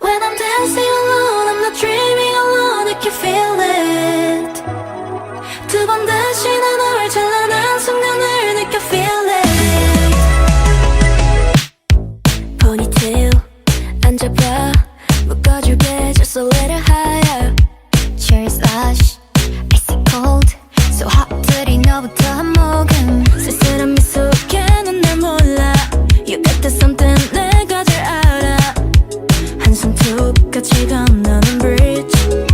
When I'm dancing alone, I'm not dreaming alone, I can feel it. 두 번 다시 난널 찬란한 순간을 느껴 feel it. Ponytail 앉아봐 묶어줄게 just a little higher. Cherry slush, icy cold, so hot 들이 너부터 한 모금. 같이 건너는 bridge